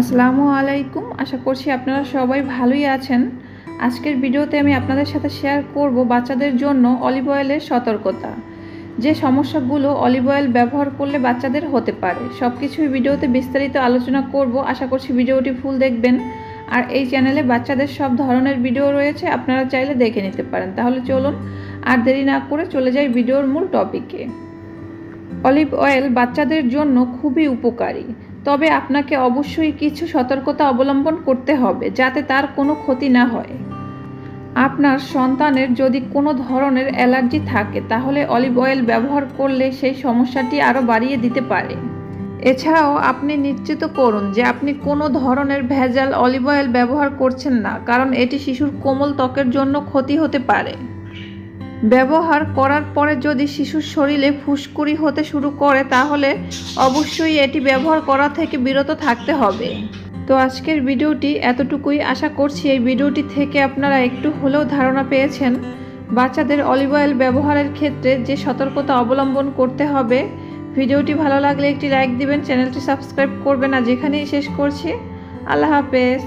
আসসালামু আলাইকুম। আশা করছি আপনারা সবাই ভালোই আছেন। আজকের ভিডিওতে আমি আপনাদের সাথে শেয়ার করব বাচ্চাদের জন্য অলিভ অয়েলের সতর্কতা। যে সমস্যাগুলো অলিভ অয়েল ব্যবহার করলে বাচ্চাদের হতে পারে। সব কিছুই ভিডিওতে বিস্তারিত আলোচনা করব। আশা করছি ভিডিওটি ফুল দেখবেন। আর এই চ্যানেলে বাচ্চাদের সব ধরনের ভিডিও রয়েছে, আপনারা চাইলে দেখে নিতে পারেন। তাহলে চলুন, আর দেরি না করে চলে যাই ভিডিওর মূল টপিকে অলিভ অয়েল বাচ্চাদের জন্য খুবই উপকারী, তবে আপনাকে অবশ্যই কিছু সতর্কতা অবলম্বন করতে হবে যাতে তার কোনো ক্ষতি না হয়। আপনার সন্তানের যদি কোনো ধরনের অ্যালার্জি থাকে, তাহলে অলিভ অয়েল ব্যবহার করলে সেই সমস্যাটি আরও বাড়িয়ে দিতে পারে। এছাড়াও আপনি নিশ্চিত করুন যে আপনি কোনো ধরনের ভেজাল অলিভ অয়েল ব্যবহার করছেন না, কারণ এটি শিশুর কোমল ত্বকের জন্য ক্ষতি হতে পারে। ব্যবহার করার পরে যদি শিশুর শরীরে ফুসকুড়ি হতে শুরু করে, তাহলে অবশ্যই এটি ব্যবহার করা থেকে বিরত থাকতে হবে। তো আজকের ভিডিওটি এতটুকুই। আশা করছি এই ভিডিওটি থেকে আপনারা একটু হলেও ধারণা পেয়েছেন। বাচ্চাদের অলিভ অয়েল ব্যবহারের ক্ষেত্রে যে সতর্কতা অবলম্বন করতে হবে, ভিডিওটি ভালো লাগলে একটি লাইক দিবেন, চ্যানেলটি সাবস্ক্রাইব করবেন। আর যেখানেই শেষ করছি, আল্লাহ হাফেজ।